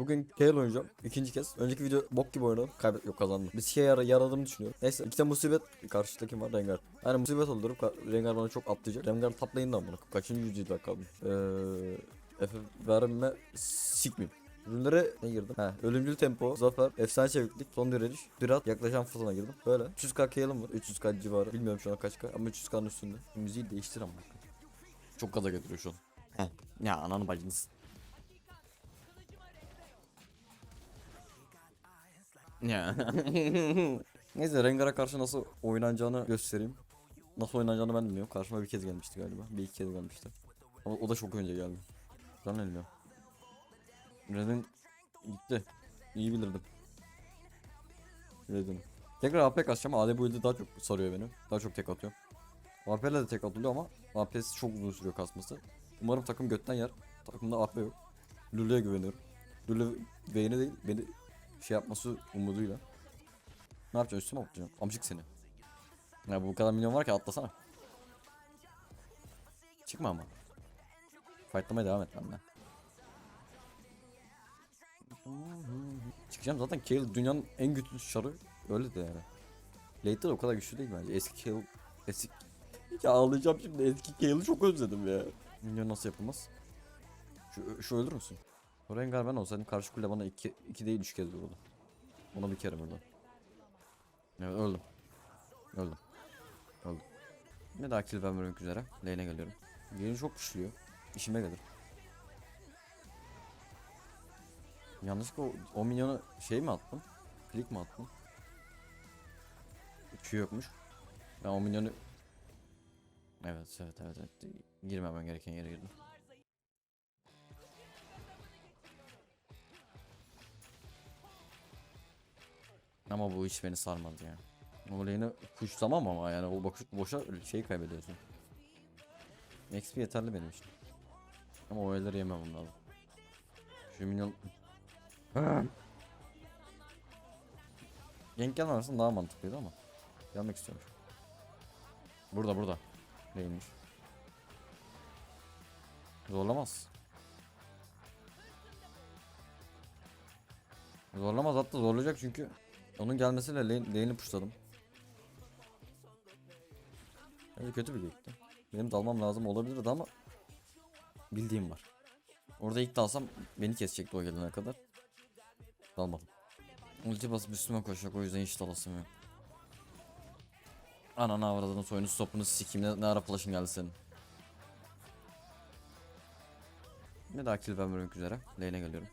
Bugün Kayle oynayacağım. İkinci kez. Önceki video bok gibi oynadım. Kaybet yok kazandım. Bir şeye yara yaradığımı düşünüyorum. Neyse iki tane musibet. Karşıda kim var? Rengar. Yani musibet oldurup Rengar bana çok atlayacak. Rengar taplayın da bunu. Kaçıncı yüzyılda kaldım. Eee... Efe verme sikmeyeyim. Ürünlere ne girdim? He, ölümcül tempo, zafer, efsane çeviklik, son direniş, dürat, yaklaşan fırtına girdim. Böyle. 300k Kale'ım var. 300k civarı. Bilmiyorum şu an kaç k ama 300k'nın üstünde. Müziği değiştir ama. Çok gaza getiriyor şu an. Heh. Ya ananı bacınız. Ya. Neyse Rengar'a karşı nasıl oynanacağını göstereyim. Nasıl oynanacağını ben bilmiyorum. Karşıma bir kez gelmişti galiba. Bir iki kez gelmişti. Ama o da çok önce geldi. Zannediyorum. Red'in gitti. İyi bilirdim. Red'in. Tekrar AP kasacağım. AD build'i daha çok sarıyor beni. Daha çok tek atıyor. AP ile de tek atılıyor ama AP'si çok uzun sürüyor kasması. Umarım takım götten yer. Takımda AP yok. Lulu'ya güveniyorum. Lulu Vayne'e değil beni şey yapması umuduyla. Ne yapacaksın üstüme mi atlayacaksın? Amcık seni. Ya bu kadar milyon var ki atlasana. Çıkma ama. Fightlamaya devam et benimle. Çıkacağım zaten Kayle dünyanın en güçlü şarı öyle de yani. Late'de de o kadar güçlü değil bence. Eski Kayle eski ya ağlayacağım şimdi eski Kale'ı çok özledim ya. Milyon nasıl yapılmaz? Şu, şu öldür müsün? O Rengar ben olsaydım karşı kule bana iki, iki değil üç kez vurdu. Ona bir kere vurdu. Evet öldüm. Öldüm. Öldüm. Ne daha kill vermemek üzere. Lane'e geliyorum. Lane çok güçlüyor. İşime gelir. Yanlışlıkla o, o milyonu şey mi attım? Klik mi attım? Q yokmuş. Ben o milyonu... Evet evet evet evet. Girmemem gereken yere girdim. Ama bu hiç beni sarmadı ya. O lane'i pushlamam ama yani o boş, boşa şey kaybediyorsun. XP yeterli benim için. Ama o elleri yemem lazım. Şu minyon... Gank gelmemesin daha mantıklıydı ama. Gelmek istiyorum. Burada burada. Neymiş? Zorlamaz. Zorlamaz hatta zorlayacak çünkü onun gelmesiyle lane, lane'i pushladım. Öyle kötü bir gankti. Benim dalmam lazım olabilirdi ama bildiğim var. Orada ilk dalsam beni kesecekti o gelene kadar. Dalmadım. Ulti basıp üstüme koşacak o yüzden hiç dalasım yok. Ananı avradını soyunu stopunu sikeyim ne, ne ara flash'ın geldi senin. Ne daha kill vermemek üzere. Lane'e geliyorum.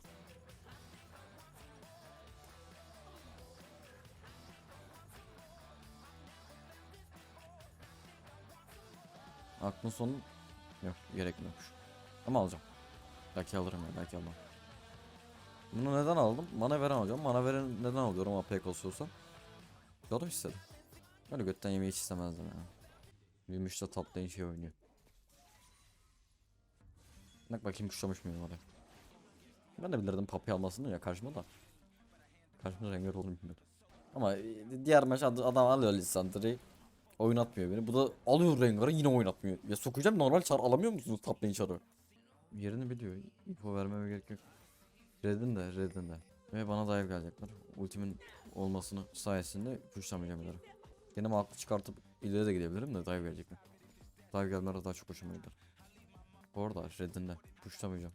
Aklın sonu yok gerek yokmuş. Ama alacağım. Belki alırım ya belki almam. Bunu neden aldım? Mana veren alacağım. Mana veren neden alıyorum APK olsa Canım istedim. Öyle götten yemeği hiç istemezdim ya. Büyümüş de lane şey oynuyor. Bak bakayım kuşlamış mıyım oraya. Ben de bilirdim papi almasını ya karşıma da. Karşımda Rengar olduğunu bilmiyordum. Ama diğer maç ad- adam alıyor Lissandra'yı. Oynatmıyor beni. Bu da alıyor Rengar'ı yine oynatmıyor. Ya sokacağım normal çar alamıyor musunuz top lane çarı? Yerini biliyor. Info vermeme gerek yok. Red'in de Red'in de. Ve bana dive gelecekler. Ultimin olmasını sayesinde pushlamayacağım ileri. Kendimi haklı çıkartıp ileri de gidebilirim de dive gelecekler. Dive gelmeleri daha çok hoşuma gider. Orada Red'in de pushlamayacağım.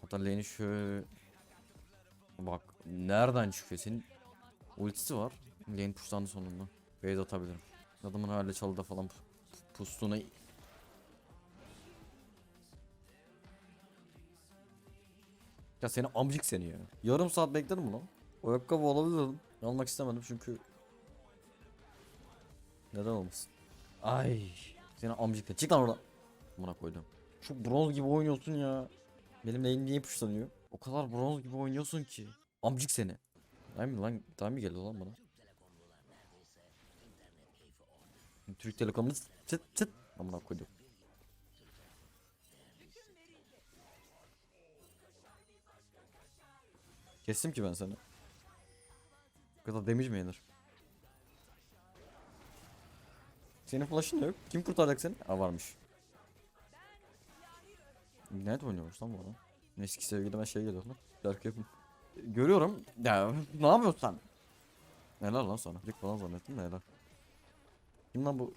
Hatta lane'i şöyle... Bak nereden çıkıyor senin ultisi var. Lane pushlandı sonunda. Base atabilirim. Adamın hala çalıda falan pu- pu- pustuğuna Ya seni amcık seni ya. Yarım saat bekledim bunu. O ayakkabı alabilirdim. Almak istemedim çünkü neden olmasın? Ay seni amcık de. Çık lan oradan. Buna koydum. Çok bronz gibi oynuyorsun ya. Benim neyim niye puşlanıyor? O kadar bronz gibi oynuyorsun ki. Amcık seni. Mı lan? Mı geliyor lan bana? Türk Telekom'un çıt çıt. Amına koydum. Kestim ki ben seni. Bu kadar damage mi yenir? Senin flash'ın yok. Kim kurtaracak seni? Aa varmış. Ignite oynuyormuş lan bu adam. Eski sevgilime şey geliyor lan. Şarkı yapın. Görüyorum. Ya ne yapıyorsun sen? Helal lan sana. Dik falan zannettim de helal. Lan bu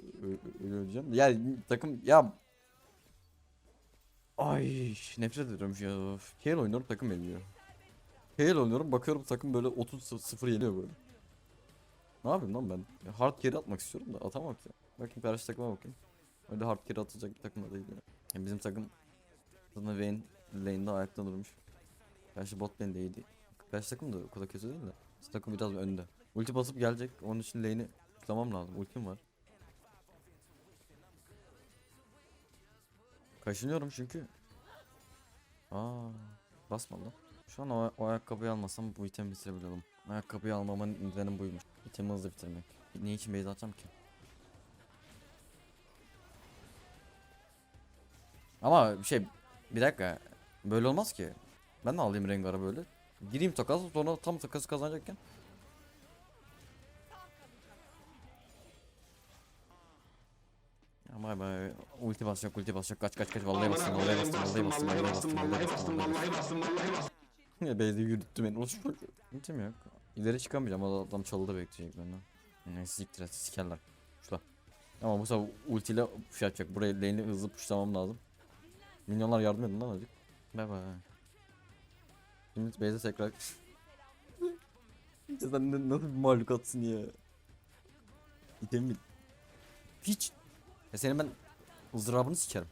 öleceğim? Ya takım ya Ay nefret ediyorum ya. Kale oynuyorum takım yeniliyor. Kale oynuyorum bakıyorum takım böyle 30-0 yeniyor böyle. Ne yapayım lan ben? Hard carry atmak istiyorum da atamam ki. Bakayım karşı takıma bakayım. Öyle hard carry atacak bir takım da değil ya. Ya bizim takım zaten Vayne lane'de ayakta durmuş. Karşı bot lane de iyiydi. Karşı takım da o kötü değil de. Takım biraz önde. Ulti basıp gelecek. Onun için lane'i tutmam lazım. Ultim var. Kaşınıyorum çünkü. Aa, basma lan. Şu an o, o ayakkabıyı almasam bu itemi bitirebiliyordum. Ayakkabıyı almamın nedeni buymuş. İtemi hızlı bitirmek. Niye için base atacağım ki? Ama bir şey bir dakika böyle olmaz ki. Ben de alayım Rengar'ı böyle. Gireyim takas sonra tam takası kazanacakken. Ama bay ulti basacak ulti basacak kaç kaç kaç vallahi bastım vallahi bastım vallahi bastım vallahi bastım vallahi bastım vallahi bastım. Ya Beyzi yürüttü beni. Uç Ultim yok. İleri çıkamayacağım. Adam çalıda bekleyecek benden. Neyse siktir et sikerler. Şula. Ama bu sefer ultiyle push atacak. Buraya lane'i hızlı pushlamam lazım. Minyonlar yardım edin lan azıcık. Bay bay. Şimdi Beyze tekrar. sen ne- nasıl bir mahlukatsın ya. İtemi bit. Hiç. Ya senin ben ızdırabını sikerim.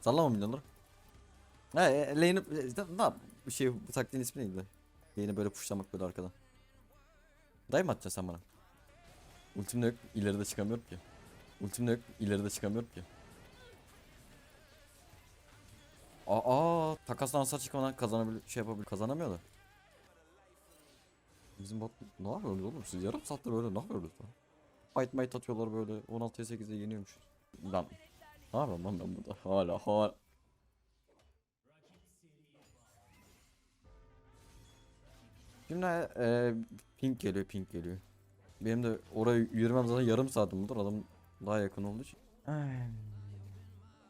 Sallama milyonları. He, e, lane'i e, ne yap? Şey bu taktiğin ismi neydi? Lane'i böyle pushlamak böyle arkadan. Dayı mı atacaksın sen bana? Ultim de yok, ileride çıkamıyorum ki. Ultim de yok, ileride çıkamıyorum ki. Aa, takastan hasar çıkmadan kazanabilir, şey yapabilir, kazanamıyor da. Bizim bot ne yapıyorsunuz oğlum siz yarım saatte böyle ne yapıyorsunuz lan? Fight might atıyorlar böyle 16'ya 8'de yeniyormuşuz. Lan ne yapıyorum lan ben burada hala hala. Şimdi e, pink geliyor pink geliyor. Benim de oraya yürümem zaten yarım saatim olur adam daha yakın olduğu için.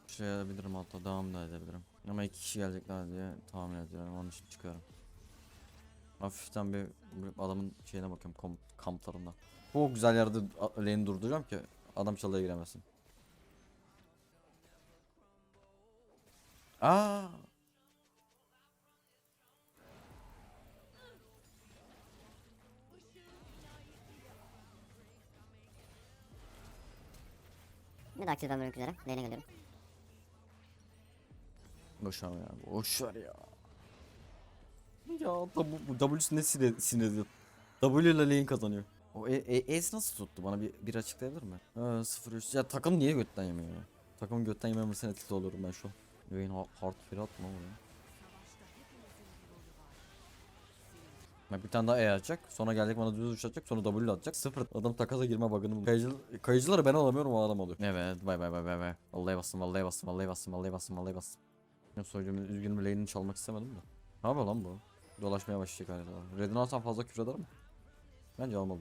Şey edebilirim hatta devam da edebilirim. Ama iki kişi gelecekler diye tahmin ediyorum onun için çıkıyorum. Hafiften bir, adamın şeyine bakıyorum kamplarına. Bu güzel yerde lane durduracağım ki adam çalıya giremesin. Aa! De aktif ben bölüm üzere. Lane'e geliyorum. Boş ver ya. Boş ver ya. Ya W, W'si ne sinir, sinir W ile lane kazanıyor. O e, e, E'si nasıl tuttu? Bana bir, bir açıklayabilir mi? Ee, 03. Ya takım niye götten yemiyor ya? Takımın götten yememesine etkili oluyorum ben şu an. Yayın ha- hard free atma oraya. Bak bir tane daha E atacak. Sonra gelecek bana düz uç. Sonra W atacak. Sıfır. Adam takasa girme bug'ını buldu. Kayıcı, kayıcıları ben alamıyorum o adam alıyor. Evet. Bay bay bay bay bay. Vallahi bastım vallahi bastım vallahi bastım vallahi bastım vallahi bastım. Ya sonucu üzgünüm lane'ini çalmak istemedim de. Ne yapıyor lan bu? Dolaşmaya başlayacak hala. Red'ini alsam fazla küfür eder mi? Bence almalı.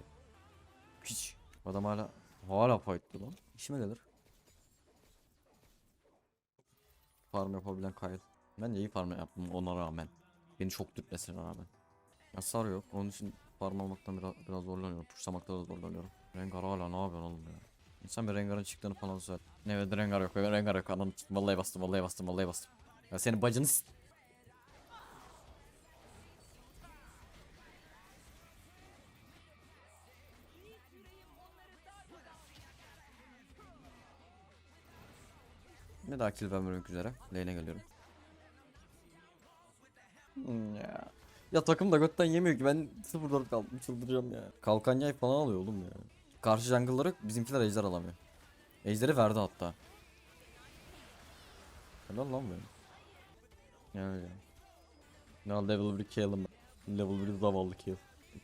Hiç. Adam hala hala fight'lı lan. İşime gelir. Farm yapabilen Kyle. Ben de iyi farm yaptım ona rağmen. Beni çok dürtmesine rağmen. Hasar yok. Onun için farm almaktan biraz, biraz zorlanıyorum. Pushlamakta da zorlanıyorum. Rengar hala ne yapıyorsun oğlum ya? İnsan bir Rengar'ın çıktığını falan söyle. Evet Rengar yok. Rengar yok. Ananı s- vallahi bastım. Vallahi bastım. Vallahi bastım. Ya senin bacını Ne daha kill vermemek üzere. Lane'e geliyorum. Hmm, ya. Ya takım da götten yemiyor ki ben 0-4 kaldım çıldıracağım ya. Kalkan yay falan alıyor oğlum ya. Karşı jungle'ları bizimkiler ejder alamıyor. Ejderi verdi hatta. Helal lan benim. Yani ya. Ne level 1 Kale'ım. Level 1 zavallı Kale.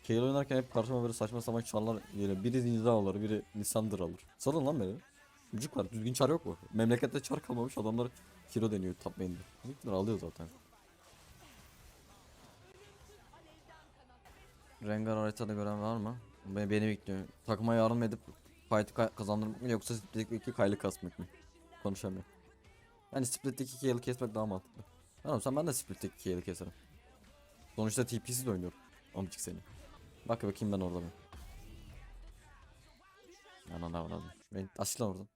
Kale oynarken hep karşıma böyle saçma sapan çarlar geliyor. Biri Zinza alır, biri Lisandr alır. Salın lan beni. Müzik var, düzgün çar yok mu? Memlekette çar kalmamış adamlar hero deniyor top main'de. Bizimkiler alıyor zaten. Rengar haritada gören var mı? Beni, beni bekliyor. Takıma yardım edip fight'ı ka- kazandırmak mı yoksa Split'teki kaylı kasmak mı? Konuşamıyorum. Yani Split'teki kaylı kesmek daha mantıklı. Tamam sen ben de split'teki key'i keserim. Sonuçta TP'siz oynuyorum. Amcık seni. Bak bakayım ben orada mıyım. Ana ne var Ben aç lan oradan.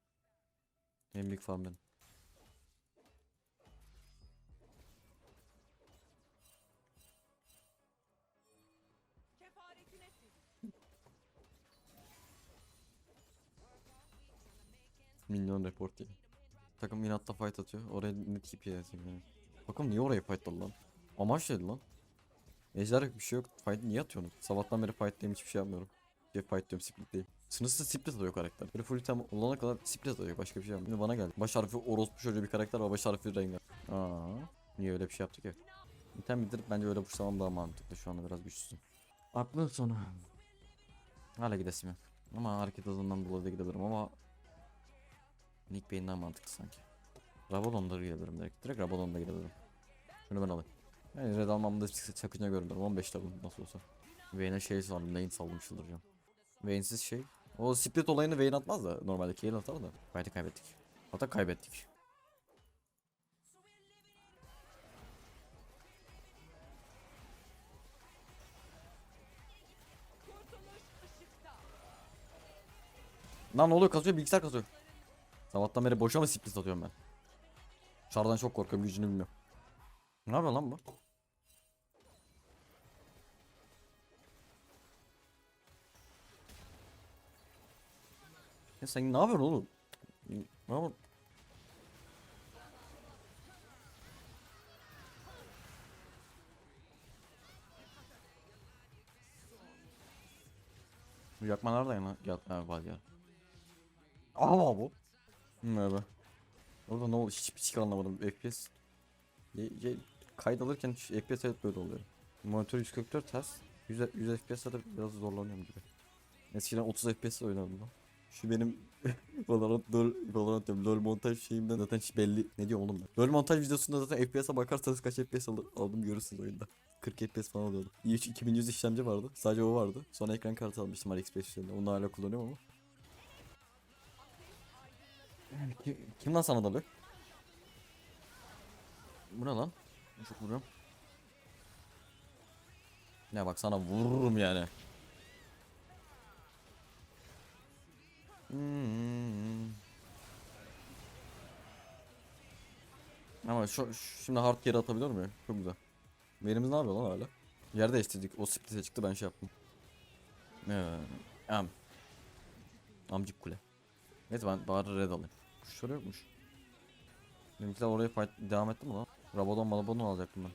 En büyük farm benim. Minyon report diye. Takım inatla fight atıyor. Oraya ne TP yazayım yani. Bakın niye oraya fight lan? Amaç neydi lan? Ejder bir şey yok. Fight niye atıyorsunuz? Sabahtan beri fight'tayım hiçbir şey yapmıyorum. Bir fight diyorum split değil. Sınırsız split atıyor karakter. Böyle full item olana kadar split atıyor başka bir şey yapmıyor. Şimdi bana geldi. Baş harfi orospu çocuğu bir karakter var baş harfi Rengar. Aa, niye öyle bir şey yaptık ya? İtem bitirip bence öyle pushlamam daha mantıklı şu anda biraz güçsüzüm. Aklın sonu. Hala gidesim yok. Ama hareket hızından dolayı da gidebilirim ama Nick daha mantıklı sanki. Rabadon'da gidebilirim direkt. Direkt Rabadon'da gidebilirim. Şunu ben alayım. Yani red almamda sakınca görmüyorum. 15 level nasıl olsa. Vayne'e şey sandım. Lane saldım çıldıracağım. Vayne'siz şey. O split olayını Vayne atmaz da normalde Kayle atar da. Fight'ı kaybettik. Hatta kaybettik. Lan ne oluyor kasıyor bilgisayar kasıyor. Sabahtan beri boşa mı split atıyorum ben? Çardan çok korkuyorum gücünü bilmiyorum. Ne yapıyor lan bu? Ya sen ne yapıyorsun oğlum? Ne yapıyorsun? Bu yakma nerede lan? Gel, var ya. Aa bu. Merhaba. Orada ne oldu? Hiçbir şey anlamadım. FPS. Ye, ye, kayıt alırken FPS evet böyle oluyor. Monitör 144 Hz. 100, 100 FPS'de de biraz zorlanıyorum gibi. Eskiden 30 FPS oynadım lan. Şu benim Valorant LoL Valorant diyorum LoL montaj şeyimden zaten hiç belli. Ne diyorum oğlum ben? LoL montaj videosunda zaten FPS'e bakarsanız kaç FPS al- aldım görürsünüz oyunda. 40 FPS falan alıyordum. i3 2100 işlemci vardı. Sadece o vardı. Sonra ekran kartı almıştım RX 550. Onu hala kullanıyorum ama. Kim, kim lan sana dalıyor? Bu ne lan? Çok vuruyorum. Ne bak sana vururum yani. Hmm. Ama şu, şimdi hard geri atabiliyor muyum? Çok güzel. Verimiz ne yapıyor lan hala? Yer değiştirdik. O split'e çıktı ben şey yaptım. Ee, am. Amcık kule. Neyse ben bari red alayım. Kuşları yokmuş. Benimkiler oraya fight devam etti mi lan? Rabadon malabonu alacaktım ben.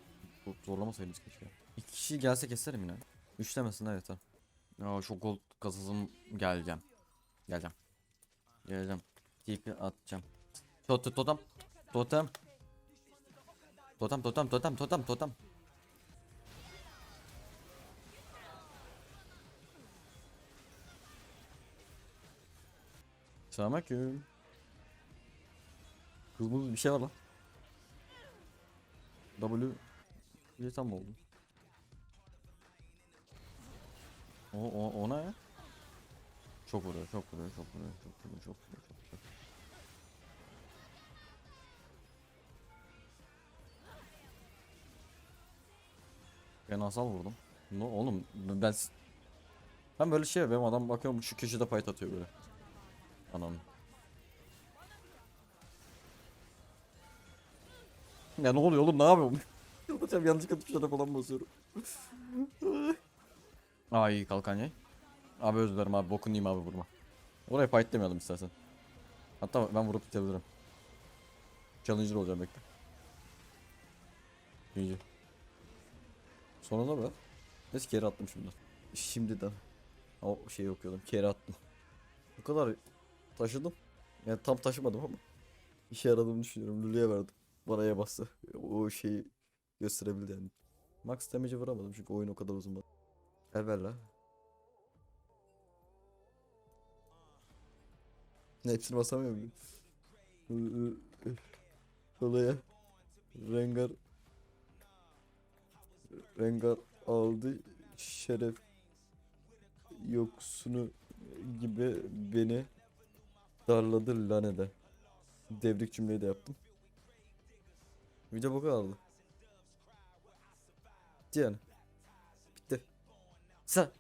Bu zorlamasaydınız keşke. İki kişi gelse keserim yine. Üçlemesin evet ha. Ya çok gold kasasım geleceğim. Geleceğim. Geleceğim. TP atacağım. Tot totem. Totem. Totem totem totem totem totem. Selamünaleyküm. Kızımız bir şey var lan. W bir tam oldu? O o o ne ya? Çok vuruyor, çok vuruyor, çok vuruyor, çok vuruyor, çok vuruyor, çok vuruyor. Ben asal vurdum. Ne oğlum ben ben böyle şey benim adam bakıyorum şu köşede payt atıyor böyle. Anam. Ya ne oluyor oğlum ne yapıyorum? Hocam yanlışlıkla tuşlara falan basıyorum. Ay kalkan yay. Abi özür dilerim abi bokun yiyeyim abi vurma. Oraya fight demeyelim istersen. Hatta ben vurup bitebilirim. Challenger olacağım bekle. İyice. Sonunda be. Neyse kere attım şimdi. Şimdiden. O şeyi okuyordum. Kere attım. Bu kadar taşıdım. Yani tam taşımadım ama. İşe yaradığını düşünüyorum. Lulu'ya verdim. Bana bastı. O şeyi gösterebildi yani. Max damage'e vuramadım çünkü oyun o kadar uzun. Evvela. Hepsini basamıyor muyum? Olaya. Rengar. Rengar aldı şeref yoksunu gibi beni darladı lanede. Devrik cümleyi de yaptım. Video kadardı. Bitti yani. Bitti. Sen